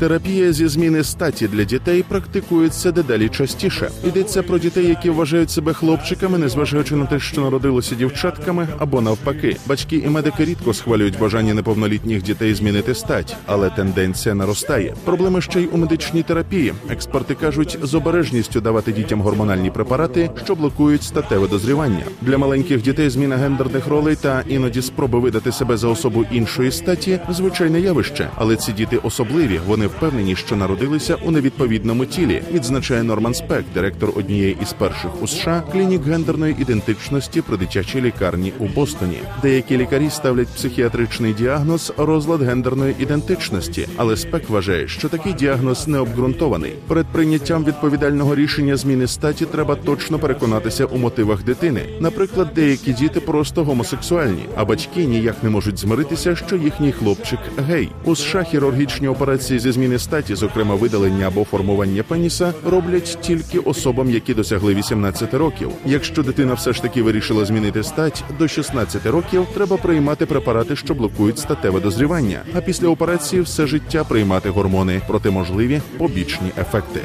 Терапія зі зміни статі для дітей практикується дедалі частіше. Йдеться про дітей, які вважають себе хлопчиками, незважаючи на те, що народилися дівчатками, або навпаки. Батьки і медики рідко схвалюють бажання неповнолітніх дітей змінити стать, але тенденція наростає. Проблеми ще й у медичній терапії. Експерти кажуть, з обережністю давати дітям гормональні препарати, що блокують статеве дозрівання. Для маленьких дітей зміна гендерних ролей та іноді спроби видати себе за особу іншої статі звичайне явище, але ці діти особливі. Вони впевнені, що народилися у невідповідному тілі. Відзначає Норман Спек, директор однієї із перших у США клінік гендерної ідентичності при дитячій лікарні у Бостоні. Деякі лікарі ставлять психіатричний діагноз розлад гендерної ідентичності, але Спек вважає, що такий діагноз не обґрунтований. Перед прийняттям відповідального рішення зміни статі треба точно переконатися у мотивах дитини. Наприклад, деякі діти просто гомосексуальні, а батьки ніяк не можуть змиритися, що їхній хлопчик гей. У США хірургічні операції зі зміни статі, зокрема видалення або формування пеніса, роблять тільки особам, які досягли 18 років. Якщо дитина все ж таки вирішила змінити стать до 16 років, треба приймати препарати, що блокують статеве дозрівання. А після операції все життя приймати гормони проти можливі побічні ефекти.